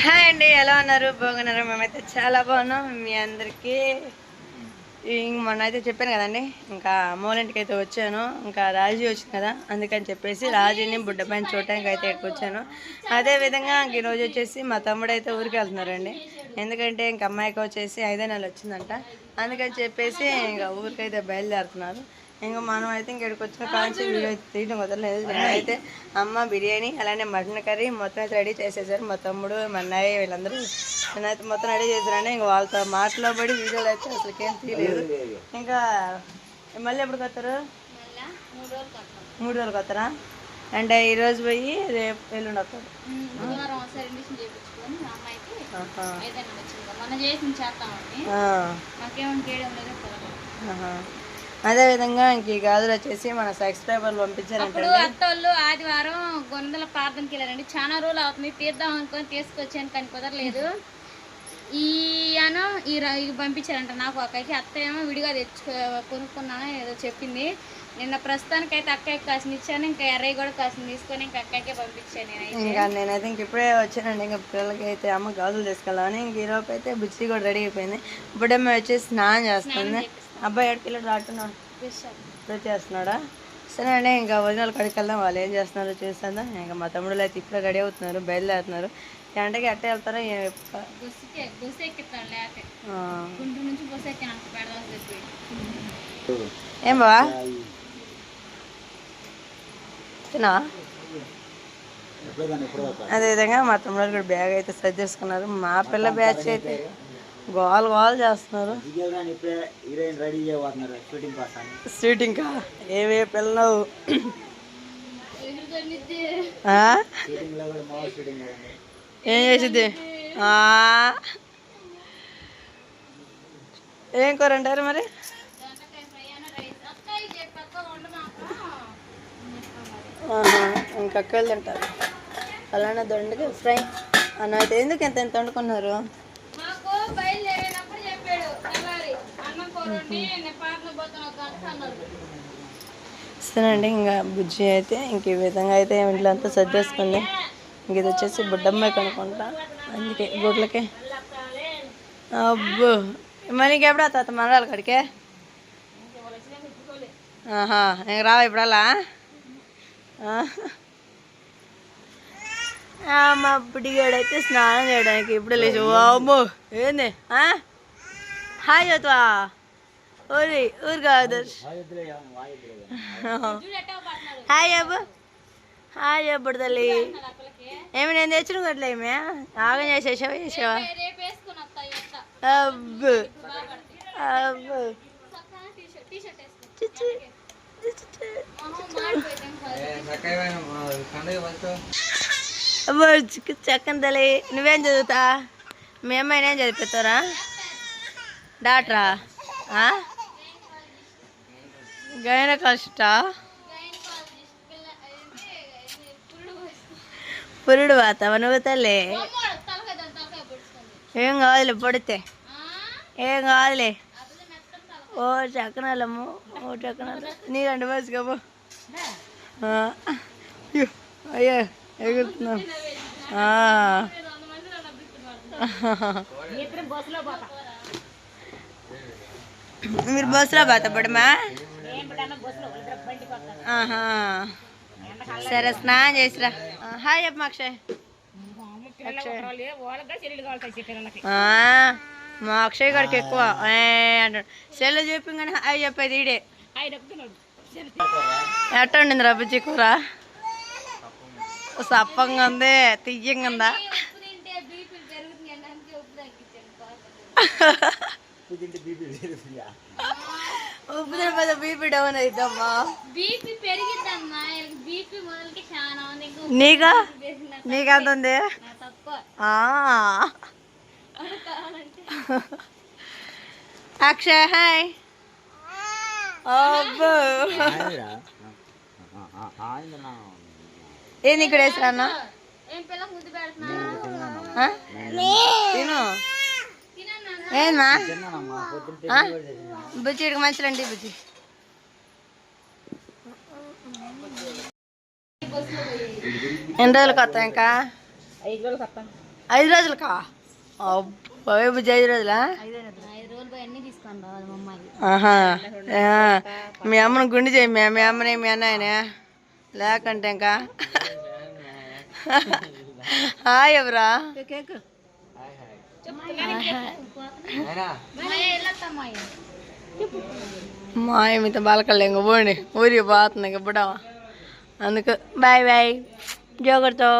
Hi అండి ఎలా ఉన్నారు? బాగున్నారు? మేమైతే చాలా బాగున్నాం మీ అందరికీ. మొన్న అయితే చెప్పాను కదండి ఇంకా అమ్మోళ్ళింటికి అయితే వచ్చాను ఇంకా రాజీ వచ్చింది కదా అందుకని చెప్పేసి రాజీని బుడ్డ పైన చూడటానికి అయితే ఇక్కడికి వచ్చాను. అదే విధంగా ఇంక ఈరోజు వచ్చేసి మా తమ్ముడు అయితే ఊరికి వెళ్తున్నారండి. ఎందుకంటే ఇంక అమ్మాయికి వచ్చేసి ఐదో నెలలు వచ్చిందంట అందుకని చెప్పేసి ఇంకా ఊరికైతే బయలుదేరుతున్నారు. ఇంకా మనం అయితే ఇంకెక్కడికి వచ్చిన కాంచి వీడియో తీయడం కుదరలేదు అయితే అమ్మ బిర్యానీ అలానే మటన్ కర్రీ మొత్తం అయితే రెడీ చేసేసారు. మా తమ్ముడు మా అన్నయ్య వీళ్ళందరూ నేనైతే మొత్తం రెడీ చేశారండి ఇంకా వాళ్ళతో మాటలో పడి వీడియోలు అయితే అసలు ఏం తీయలేదు ఇంకా మళ్ళీ ఎప్పుడు వస్తారు మూడు రోజులకు వస్తారా అంటే ఈ రోజు పోయి రేపు ఎల్లుండి వస్తారు చేసి అదేవిధంగా ఇంక ఈ గాజులు వచ్చేసి మన సబ్స్క్రైబర్లు పంపించారంటే ఇప్పుడు అత్తోళ్ళు ఆదివారం గొందల ప్రార్థనకి వెళ్ళారండి. చాలా రోజులు అవుతుంది. తీద్దాం అనుకొని తీసుకొచ్చాను కానీ కుదరలేదు. ఈ అను ఈ పంపించారంట నాకు అక్కకి. అత్త ఏమో విడిగా తెచ్చుకో కొనుక్కున్నాను ఏదో చెప్పింది. నిన్న ప్రస్తుతానికి అయితే అక్కకి కాసిన ఇచ్చాను. ఇంకా ఎర్రయ్య కూడా కాసిన తీసుకొని ఇంకా అక్కకే పంపించాను నేనైతే. ఇంకా నేనైతే ఇంక ఇప్పుడే వచ్చానండి. ఇంకా పిల్లలకి అయితే అమ్మ గాజులు తీసుకెళ్ళాలని ఇంక ఈరోజు అయితే బుచ్చి కూడా రెడీ అయిపోయింది. ఇప్పుడేమో వచ్చేసి స్నానం చేస్తుంది. అబ్బాయి ఎక్కడికి వెళ్ళాడు ఆడుతున్నాడు ఇప్పుడు చేస్తున్నాడా? సరే అండి ఇంకా ఒరిజినల్ కడికి వెళ్దాం వాళ్ళు ఏం చేస్తున్నారో చూస్తుందా ఇంకా మా తమ్ముడు అయితే ఇప్పుడే రెడీ అవుతున్నారు బయలుదేరుతున్నారు. ఎంటకి ఎట్ట వెళ్తారో ఏం బావా? తినా అదేవిధంగా మా తమ్ముడు కూడా బ్యాగ్ అయితే సర్దేసుకున్నారు. మా పిల్ల బ్యాచ్ అయితే గోల్ గోల్ చేస్తున్నారు. షూటింగ్ కా? ఏవే పిల్లలు? ఏం చేసిద్ది. ఏం కూర అంటారు మరి? ఇంకా అక్కలు తింటారు. అలానే దొండకాయ ఫ్రై. అన్న అయితే ఎందుకు ఎంత ఎంత వండుకున్నారు? సరేనండి ఇంకా బుజ్జి అయితే ఇంక ఈ విధంగా అయితే ఇంట్లో అంతా సర్దేసుకుంది ఇంక ఇది వచ్చేసి బుడ్డమ్మాయి కనుక్కుంటా. అందుకే గుడ్లకే. అబ్బో. మళ్ళీ ఇంకెప్పుడు తాత మనరాలు కడికే? ఆహా ఇంక రావా ఇప్పుడల్లా? మా ఆ, మా బుడ్డిగాడైతే స్నానం చేయడానికి ఇప్పుడే లేచి అమ్మో ఏంది? ఆ? హాయ్ చదువా ఊరి ఊరు కాదు హాయ్ అబ్బు. హాయ్ అప్పుడు తల్లి. ఏమి నేను తెచ్చిన కొట్లే ఏమే? ఆగం చేసేసావా చేసావా అబ్బు. అబ్బు. చక్కని తల్లి. నువ్వేం చదువుతా? మీ అమ్మాయిని ఏం చదివిస్తారా డాక్టరా? గైనకాలజిస్టా పురుడు వాతావా నువ్వు తల్లి ఏం కాదులే పడితే. ఏం కాదులే. ఓ చక్కనాలమ్ము ఓ చక్కనాలు నీ రెండు బస్సుగా కాబో ఆ. అయ్యో, అయ్యో మీరు బస్సులో పోతా పడమా? సరే స్నానం చేసిరా. హాయ్ చెప్పు అక్షయ్. అక్షయ్. ఆ, మా అక్షయ్ గారికి ఎక్కువ. ఏ అంటాడు. సెల్ చెప్పి కానీ హాయ్ చెప్పేది ఈడే. ఎట్ట ఉండింది రా బుజ్జి కూర? సప్పంగా ఉంది తియ్యంగా ఉందా? బీపీ ఉప్పు తినకపోతే బీపీ డౌన్ అవుతామ్మా బీపీ పెరిగిద్దమ్మా బీపీ మొదలకి చాలా ఉంది. పెరిగిన నీకెంత ఉంది. అక్షయ్ హాయ్. అబ్బో. ఏంది ఇక్కడ వేసిరా అన్న? తిను. ఏందమ్మా? బుజ్జి ఇక్కడికి మంచిలండి బుజ్జి. ఎన్ని రోజులకు వస్తాం ఇంకా? ఐదు రోజులు కప్ప ఐదు రోజులకా? అబ్బో బుజ్జి ఐదు రోజులా? మా అమ్మాయి ఆహా ఆ, మీ అమ్మను గుండి చేయి మీ మీ అమ్మని మీ అన్నయ్యనే. లేకంటే ఇంకా? హాయ్ ఎవరా? మా మీతో బాలకళ్ళు ఇంక పోండి. ఊరికి పోతుంది ఇంక బుడవ. అందుకు బాయ్ బాయ్. జోగర్తో